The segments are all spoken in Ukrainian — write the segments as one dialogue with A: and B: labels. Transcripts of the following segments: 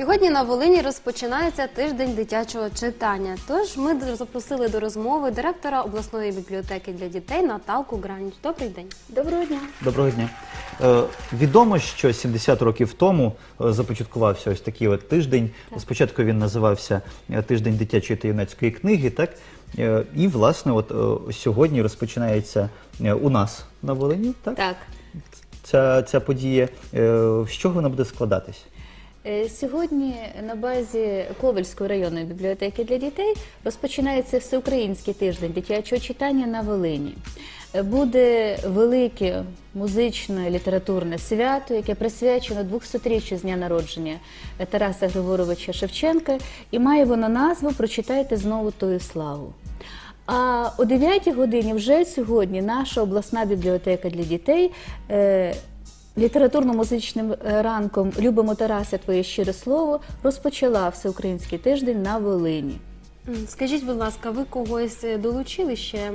A: Сьогодні на Волині розпочинається тиждень дитячого читання. Тож ми запросили до розмови директора обласної бібліотеки для дітей Наталку Граніч. Добрий день.
B: Доброго дня.
C: Доброго дня. Е, відомо, що 70 років тому е, започаткувався ось такий от тиждень. Спочатку він називався е, Тиждень дитячої та юнацької книги, так? Е, і, власне, от е, сьогодні розпочинається е, у нас на Волині, так?
B: Так.
C: Ця, ця подія. Е, з чого вона буде складатись?
B: Е, Сьогодні на базі Ковельської районної бібліотеки для дітей розпочинається всеукраїнський тиждень дитячого читання на Волині. Е, Буде велике музичне літературне свято, яке присвячено 200-річчю з дня народження Тараса Григоровича Шевченка, і має воно назву Прочитайте знову тою славу. А о 9 годині вже сьогодні наша обласна бібліотека для дітей е, літературно-музичним е, ранком Любимо Тарася, твоє щире слово розпочала всеукраїнський тиждень на Волині.
A: Скажіть, будь ласка, ви когось е, долучили ще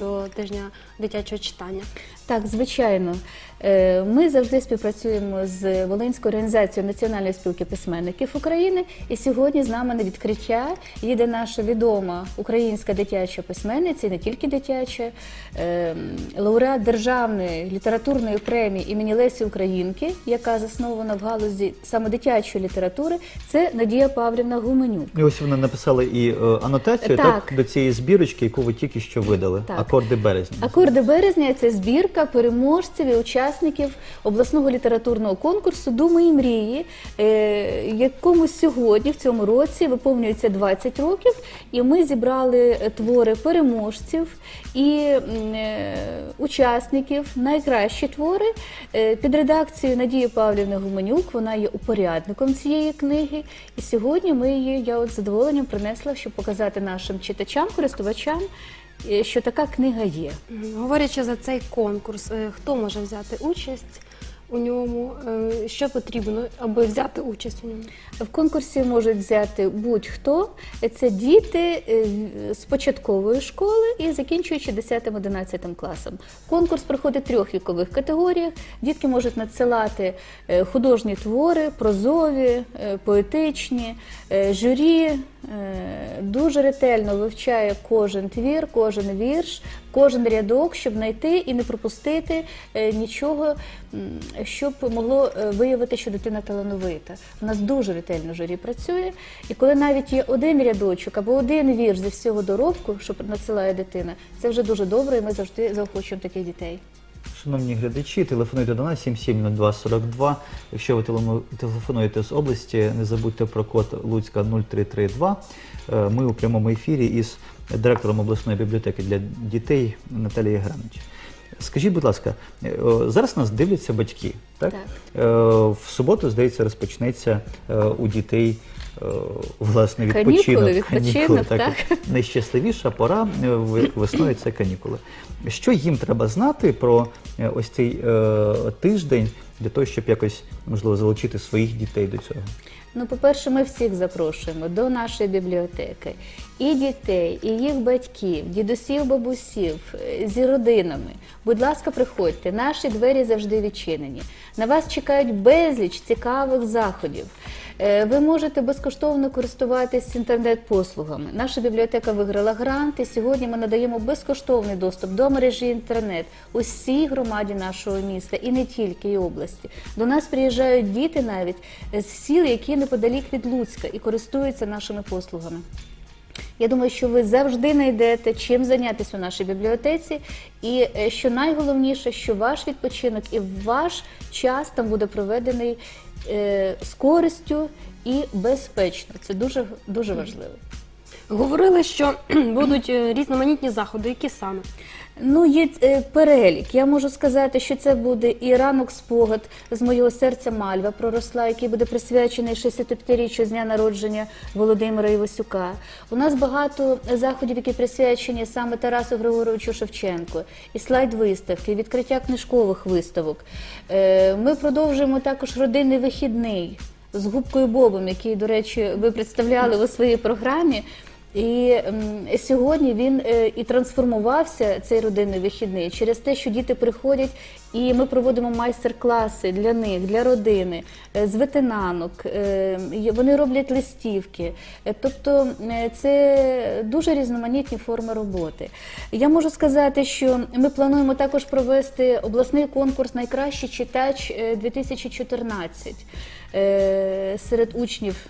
A: до тижня дитячого читання?
B: Так, звичайно, Е, ми завжди співпрацюємо з Волинською організацією Національної спілки письменників України. І сьогодні з нами на відкриття їде наша відома українська дитяча письменниця, і не тільки дитяча, е, лауреат державної літературної премії імені Лесі Українки, яка заснована в галузі саме дитячої літератури. Це Надія Павлівна Гуменюк.
C: І ось вони написали і анотацію так.
B: Так.
C: до цієї збірочки, яку ви тільки що видали.
B: Так.
C: Акорди березня.
B: Акорди березня це збірка переможців і учасників обласного літературного конкурсу Думи і мрії, е, якому сьогодні, в цьому році, виповнюється 20 років, і ми зібрали е, твори переможців і е, учасників, найкращі твори е, під редакцією Надії Павлівни Гуменюк. Вона є упорядником цієї книги. І сьогодні ми її я от задоволенням принесла, щоб показати нашим читачам, користувачам, е, що така книга є.
A: Говорячи за цей конкурс, е, хто може взяти участь у ньому? Е, Що потрібно, аби взяти участь у ньому?
B: В конкурсі можуть взяти будь-хто. Це діти е, з початкової школи і закінчуючи 10-11 класом. Конкурс проходить трьох вікових категоріях. Дітки можуть надсилати е, художні твори, прозові, поетичні. Журі дуже ретельно вивчає кожен твір, кожен вірш, кожен рядок, щоб знайти і не пропустити нічого, щоб могло е, виявити, що дитина талановита. У нас дуже ретельно журі працює, і коли навіть є один рядочок або один вірш зі всього доробку, що надсилає дитина, це вже дуже добре, і ми завжди заохочуємо таких дітей.
C: Шановні глядачі, телефонуйте до нас 770242. Якщо ви телефонуєте з області, не забудьте про код Луцька 0332. Е, Ми у прямому ефірі із директором обласної бібліотеки для дітей Наталією Гранич. Скажіть, будь ласка, е, зараз нас дивляться батьки, так?
B: Так.
C: Е, В суботу, здається, розпочнеться е, у дітей власне власне
B: Канікули,
C: відпочинок.
B: канікули, так.
C: Найщасливіша пора весною це канікули. Що їм треба знати про ось цей тиждень для того, щоб якось можливо залучити своїх дітей до цього?
B: Ну, по-перше, ми всіх запрошуємо до нашої бібліотеки. І дітей, і їх батьків, дідусів, бабусів е, зі родинами. Будь ласка, приходьте. Наші двері завжди відчинені. На вас чекають безліч цікавих заходів. Е, Ви можете безкоштовно користуватись інтернет-послугами. Наша бібліотека виграла грант, і сьогодні ми надаємо безкоштовний доступ до мережі інтернет усій громаді нашого міста і не тільки і області. До нас приїжджають діти навіть з сіл, які неподалік від Луцька і користуються нашими послугами. Я думаю, що ви завжди знайдете чим зайнятися у нашій бібліотеці, і е, що найголовніше, що ваш відпочинок і ваш час там буде проведений е, з користю і безпечно. Це дуже дуже важливо.
A: Говорили, що будуть е, різноманітні заходи. Які саме?
B: Ну, є е, перелік. Я можу сказати, що це буде і ранок спогад з моєго серця Мальва проросла, який буде присвячений 65-річчю з дня народження Володимира Івасюка. У нас багато заходів, які присвячені саме Тарасу Григоровичу Шевченку, і слайд-виставки, відкриття книжкових виставок. Е, Ми продовжуємо також родинний вихідний з губкою Бобом, який, до речі, ви представляли у своїй програмі. І сьогодні він е, і трансформувався цей родинний вихідний через те, що діти приходять, і ми проводимо майстер-класи для них, для родини, е, з ветенанок. е, Вони роблять листівки. Тобто це дуже різноманітні форми роботи. Я можу сказати, що ми плануємо також провести обласний конкурс Найкращий читач е, 2014 е, серед учнів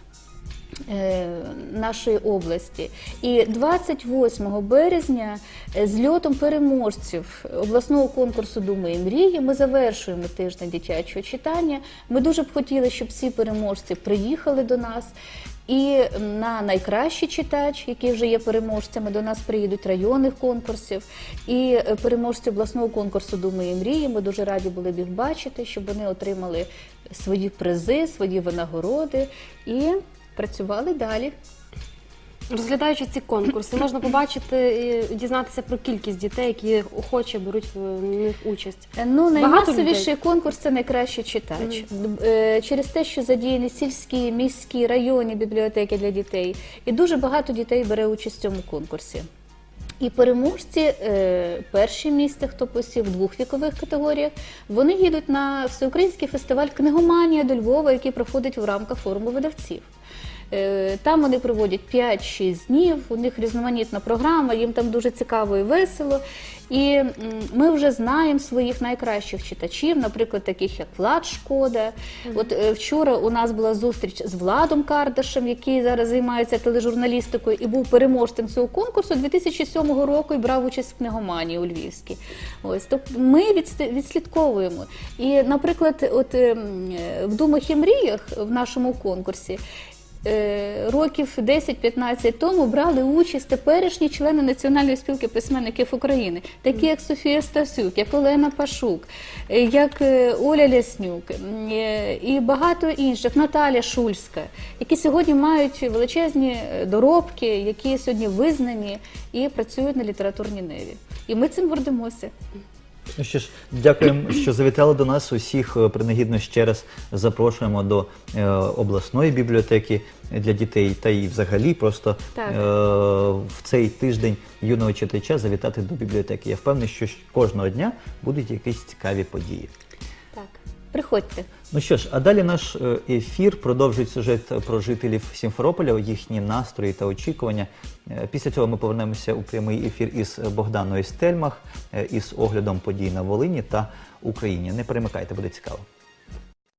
B: нашої області. І 28 березня е, з льотом переможців обласного конкурсу Думи і мрії ми завершуємо тиждень дитячого читання. Ми дуже б хотіли, щоб всі переможці приїхали до нас. І на найкращий читач, які вже є переможцями, до нас приїдуть районних конкурсів. І е, переможці обласного конкурсу Думи і мрії. Ми дуже раді були б їх бачити, щоб вони отримали свої призи, свої винагороди і працювали далі.
A: Розглядаючи ці конкурси, можна побачити і дізнатися про кількість дітей, які охоче беруть в них участь.
B: Е, Ну, наймасовіший конкурс це найкращий читач. Е, Через те, що задіяні сільські, міські, районні бібліотеки для дітей. І дуже багато дітей бере участь в цьому конкурсі. І переможці, е, перші місця, хто посів в двох вікових категоріях, вони їдуть на всеукраїнський фестиваль Книгоманія до Львова, який проходить в рамках форуму видавців. Е, Там вони проводять 5-6 днів, у них різноманітна програма, їм там дуже цікаво і весело. І ми вже знаємо своїх найкращих читачів, наприклад, таких як Влад Шкода. От е, вчора у нас була зустріч з Владом Кардашем, який зараз займається тележурналістикою і був переможцем цього конкурсу 2007 року і брав участь в книгоманії у Львівській. Ось тобто ми відслідковуємо. І, наприклад, от ем, е, в думах і мріях в нашому конкурсі. Е, Років 10-15 тому брали участь теперішні члени Національної спілки письменників України, такі як Софія Стасюк, як Олена Пашук, е, як е, Оля Ляснюк і багато інших, Наталя Шульська, які сьогодні мають величезні доробки, які сьогодні визнані і працюють на літературній ниві. І ми цим гордимося.
C: Ну що ж, дякуємо, що завітали до нас. Усіх е, принагідно ще раз запрошуємо до е, обласної бібліотеки для дітей та і взагалі просто
B: Так.
C: е, в цей тиждень юного читача завітати до бібліотеки. Я впевнений, що ж кожного дня будуть якісь цікаві події.
B: Приходьте.
C: Ну що ж, а далі наш е, ефір продовжить сюжет про жителів Сімферополя, їхні настрої та очікування. Е, Після цього ми повернемося у прямий ефір із Богданою Стельмах, е, із оглядом подій на Волині та Україні. Не перемикайте, буде цікаво.